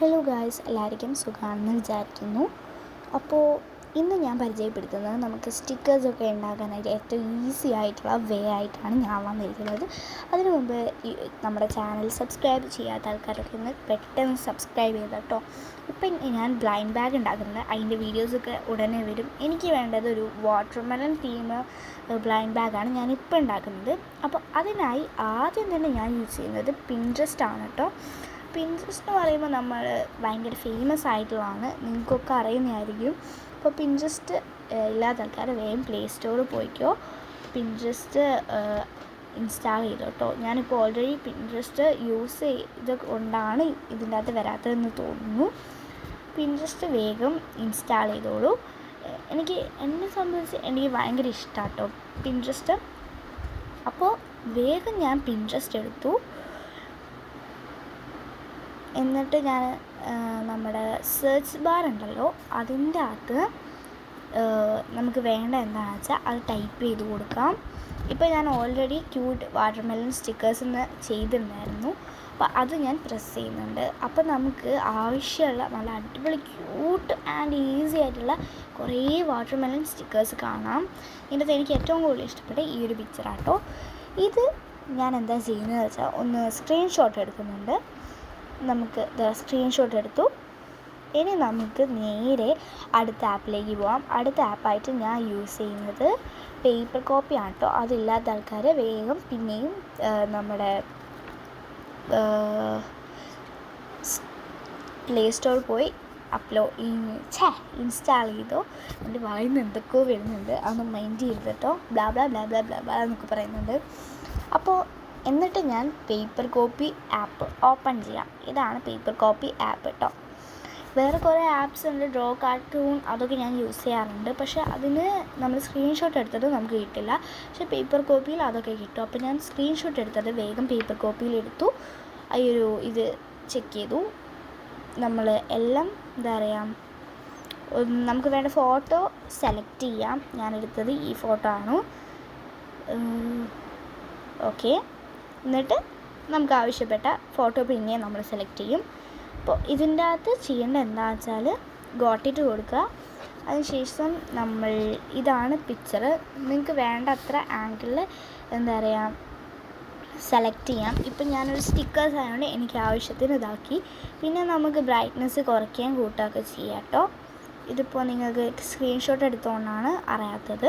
Hello guys എല്ലാവർക്കും സുഖമാണെന്ന് വിചാരിക്കുന്നു. അപ്പോൾ ഇന്ന് ഞാൻ പരിചയപ്പെടുത്തുന്നത് നമുക്ക് സ്റ്റിക്കേഴ്സൊക്കെ ഉണ്ടാക്കാനായിട്ട് ഏറ്റവും ഈസി ആയിട്ടുള്ള വേ ആയിട്ടാണ് ഞാൻ വന്നിരിക്കുന്നത്. അതിനു മുമ്പ് നമ്മുടെ ചാനൽ സബ്സ്ക്രൈബ് ചെയ്യാത്ത ആൾക്കാരൊക്കെ ഒന്ന് പെട്ടെന്ന് സബ്സ്ക്രൈബ് ചെയ്ത് കേട്ടോ ഇപ്പം ഞാൻ ബ്ലൈൻഡ് ബാഗ് ഉണ്ടാക്കുന്നത്. അതിന്റെ വീഡിയോസൊക്കെ ഉടനെ വരും. എനിക്ക് വേണ്ടത് ഒരു വാട്ടർമെലൺ തീം ബ്ലൈൻഡ് ബാഗാണ് ഞാൻ ഞാനിപ്പോൾ ഉണ്ടാക്കുന്നത്. അപ്പോൾ അതിനായി ആദ്യം തന്നെ ഞാൻ യൂസ് ചെയ്യുന്നത് പിൻട്രസ്റ്റ് ആണ് കേട്ടോ പിൻട്രസ്റ്റ് എന്ന് പറയുമ്പോൾ നമ്മൾ ഭയങ്കര ഫേമസ് ആയിട്ടുള്ളതാണ്. നിങ്ങൾക്കൊക്കെ അറിയുന്നതായിരിക്കും. അപ്പോൾ പിൻട്രസ്റ്റ് ഇല്ലാത്ത ആൾക്കാർ വേഗം പ്ലേ സ്റ്റോറിൽ പോയിക്കോ. പിൻട്രസ്റ്റ് ഇൻസ്റ്റാൾ ചെയ്തു കേട്ടോ ഞാനിപ്പോൾ ഓൾറെഡി പിൻട്രസ്റ്റ് യൂസ് ചെയ്ത് കൊണ്ടാണ് ഇതിന്റെ അകത്ത് വരാത്തതെന്ന് തോന്നുന്നു. പിൻട്രസ്റ്റ് വേഗം ഇൻസ്റ്റാൾ ചെയ്തോളൂ. എനിക്ക് എന്നെ സംബന്ധിച്ച് എനിക്ക് ഭയങ്കര ഇഷ്ടമാണ് കേട്ടോ പിൻട്രസ്റ്റ് അപ്പോൾ വേഗം ഞാൻ പിൻട്രസ്റ്റ് എടുത്തു. എന്നിട്ട് ഞാൻ നമ്മുടെ സെർച്ച് ബാർ ഉണ്ടല്ലോ അതിന്റെ അകത്ത് നമുക്ക് വേണ്ട എന്താണെന്ന് വെച്ചാൽ അത് ടൈപ്പ് ചെയ്ത് കൊടുക്കാം. ഇപ്പോൾ ഞാൻ ഓൾറെഡി ക്യൂട്ട് വാട്ടർമെലൺ സ്റ്റിക്കേഴ്സ് എന്ന് ചെയ്തിട്ടുണ്ടായിരുന്നു അപ്പോൾ അത് ഞാൻ പ്രസ് ചെയ്യുന്നുണ്ട്. അപ്പോൾ നമുക്ക് ആവശ്യമുള്ള നല്ല അടിപൊളി ക്യൂട്ട് ആൻഡ് ഈസി ആയിട്ടുള്ള കുറേ വാട്ടർമെലൺ സ്റ്റിക്കേഴ്സ് കാണാം. ഇതിന്റെ എനിക്ക് ഏറ്റവും കൂടുതൽ ഇഷ്ടപ്പെട്ട ഈ ഒരു പിക്ചറാട്ടോ ഇത് ഞാൻ എന്താ ചെയ്യുന്നത് വെച്ചാൽ ഒന്ന് സ്ക്രീൻഷോട്ട് എടുക്കുന്നുണ്ട്. നമുക്ക് സ്ക്രീൻഷോട്ട് എടുത്തു. ഇനി നമുക്ക് നേരെ അടുത്ത ആപ്പിലേക്ക് പോകാം അടുത്ത ആപ്പായിട്ട് ഞാൻ യൂസ് ചെയ്യുന്നത് പേപ്പർ കോപ്പി ആണ് കേട്ടോ അതില്ലാത്ത ആൾക്കാർ വേഗം പിന്നെയും നമ്മുടെ പ്ലേ സ്റ്റോറിൽ പോയി അപ്ലോഡ് ഛേ ഇൻസ്റ്റാൾ ചെയ്തോ. എന്റെ വായിൽ നിന്ന് എന്തൊക്കെയോ വരുന്നുണ്ട്. അതൊന്നും മൈൻഡ് ചെയ്ത് കേട്ടോ blah blah blah blah blah blah എന്നൊക്കെ പറയുന്നുണ്ട്. അപ്പോൾ എന്നിട്ട് ഞാൻ പേപ്പർ കോപ്പി ആപ്പ് ഓപ്പൺ ചെയ്യാം. ഇതാണ് പേപ്പർ കോപ്പി ആപ്പ് കേട്ടോ വേറെ കുറേ ആപ്സ് ഉണ്ട് ഡ്രോ കാർട്ടൂൺ അതൊക്കെ ഞാൻ യൂസ് ചെയ്യാറുണ്ട്. പക്ഷേ അതിന് നമ്മൾ സ്ക്രീൻഷോട്ട് എടുത്തത് നമുക്ക് കിട്ടില്ല. പക്ഷേ പേപ്പർ കോപ്പിയിൽ അതൊക്കെ കിട്ടും. അപ്പോൾ ഞാൻ സ്ക്രീൻഷോട്ട് എടുത്തത് വേഗം പേപ്പർ കോപ്പിയിൽ എടുത്തു. ഈ ഒരു ഇത് ചെക്ക് ചെയ്തു. നമ്മൾ എല്ലാം എന്താ പറയുക നമുക്ക് വേണ്ട ഫോട്ടോ സെലക്ട് ചെയ്യാം. ഞാൻ എടുത്തത് ഈ ഫോട്ടോ ആണ്. ഓക്കെ എന്നിട്ട് നമുക്ക് ആവശ്യപ്പെട്ട ഫോട്ടോ പിന്നെ നമ്മൾ സെലക്ട് ചെയ്യും. അപ്പോൾ ഇതിന്റെ അകത്ത് ചെയ്യേണ്ട എന്താണെന്ന് വെച്ചാൽ ഗോട്ടിട്ട് കൊടുക്കുക. അതിനുശേഷം നമ്മൾ ഇതാണ് പിക്ചർ നിങ്ങൾക്ക് വേണ്ട അത്ര ആംഗിളിൽ എന്താ പറയുക സെലക്ട് ചെയ്യാം. ഇപ്പം ഞാനൊരു സ്റ്റിക്കേഴ്സ് ആയതുകൊണ്ട് എനിക്ക് ആവശ്യത്തിന് ഇതാക്കി. പിന്നെ നമുക്ക് ബ്രൈറ്റ്നസ് കുറയ്ക്കുകയും കൂട്ടുകയൊക്കെ ചെയ്യാം കേട്ടോ. ഇതിപ്പോൾ നിങ്ങൾക്ക് സ്ക്രീൻഷോട്ട് എടുത്തുകൊണ്ടാണ് അറിയാത്തത്.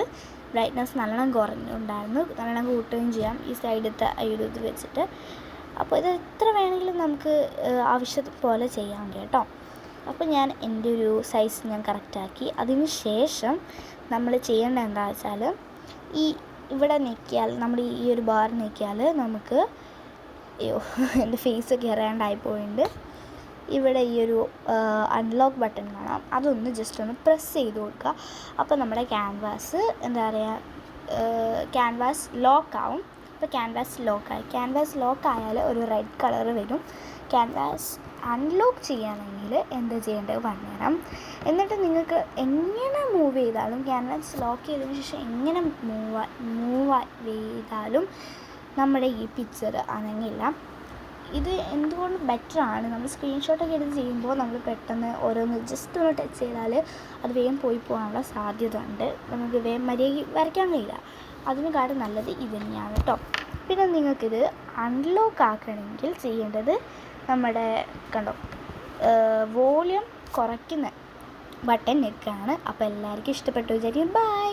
ബ്രൈറ്റ്നസ് നല്ലോണം കുറഞ്ഞുണ്ടായിരുന്നു. നല്ലോണം കൂട്ടുകയും ചെയ്യാം ഈ സൈഡത്തെ ഒരു ഇത് വെച്ചിട്ട്. അപ്പോൾ ഇത് എത്ര വേണമെങ്കിലും നമുക്ക് ആവശ്യം പോലെ ചെയ്യാം കേട്ടോ. അപ്പോൾ ഞാൻ എന്റെ ഒരു സൈസ് ഞാൻ കറക്റ്റാക്കി അതിന് ശേഷം നമ്മൾ ചെയ്യേണ്ട എന്താ വെച്ചാൽ ഈ ഇവിടെ ഞെക്കിയാൽ നമ്മൾ ഈ ഒരു ബാർ ഞെക്കിയാൽ നമുക്ക് അയ്യോ എന്റെ ഫേസ് കയറാണ്ടായി പോയിട്ടുണ്ട് ഇവിടെ ഈ ഒരു അൺലോക്ക് ബട്ടൺ കാണാം. അതൊന്ന് ജസ്റ്റ് ഒന്ന് പ്രസ് ചെയ്ത് കൊടുക്കുക അപ്പോൾ നമ്മുടെ ക്യാൻവാസ് എന്താ പറയുക ക്യാൻവാസ് ലോക്ക് ആവും. ഇപ്പോൾ ക്യാൻവാസ് ലോക്കായി ക്യാൻവാസ് ലോക്ക് ആയാൽ ഒരു റെഡ് കളർ വരും. ക്യാൻവാസ് അൺലോക്ക് ചെയ്യണമെങ്കിൽ എന്താ ചെയ്യേണ്ടത്? പറഞ്ഞുതരാം എന്നിട്ട് നിങ്ങൾക്ക് എങ്ങനെ മൂവ് ചെയ്താലും ക്യാൻവാസ് ലോക്ക് ചെയ്തതിന് ശേഷം എങ്ങനെ മൂവ് മൂവ് ചെയ്താലും നമ്മുടെ ഈ പിക്ചർ അനങ്ങില്ല. ഇത് എന്തുകൊണ്ട് ബെറ്ററാണ് നമ്മൾ സ്ക്രീൻഷോട്ടൊക്കെ എടുത്ത് ചെയ്യുമ്പോൾ നമ്മൾ പെട്ടെന്ന് ഓരോന്ന് ജസ്റ്റ് ഒന്ന് ടച്ച് ചെയ്താൽ അത് വേഗം പോയി പോകാനുള്ള സാധ്യത ഉണ്ട് നമുക്ക് വേഗം മര്യാദ വരയ്ക്കാൻ കഴിയില്ല. അതിനെക്കാട്ടും നല്ലത് ഇത് തന്നെയാണ് കേട്ടോ പിന്നെ നിങ്ങൾക്കിത് അൺലോക്ക് ആക്കണമെങ്കിൽ ചെയ്യേണ്ടത് നമ്മുടെ കണ്ടോ വോളിയം കുറയ്ക്കുന്ന ബട്ടൺ നെക്കാണ്. അപ്പോൾ എല്ലാവർക്കും ഇഷ്ടപ്പെട്ടു വിചാരിക്കും ബൈ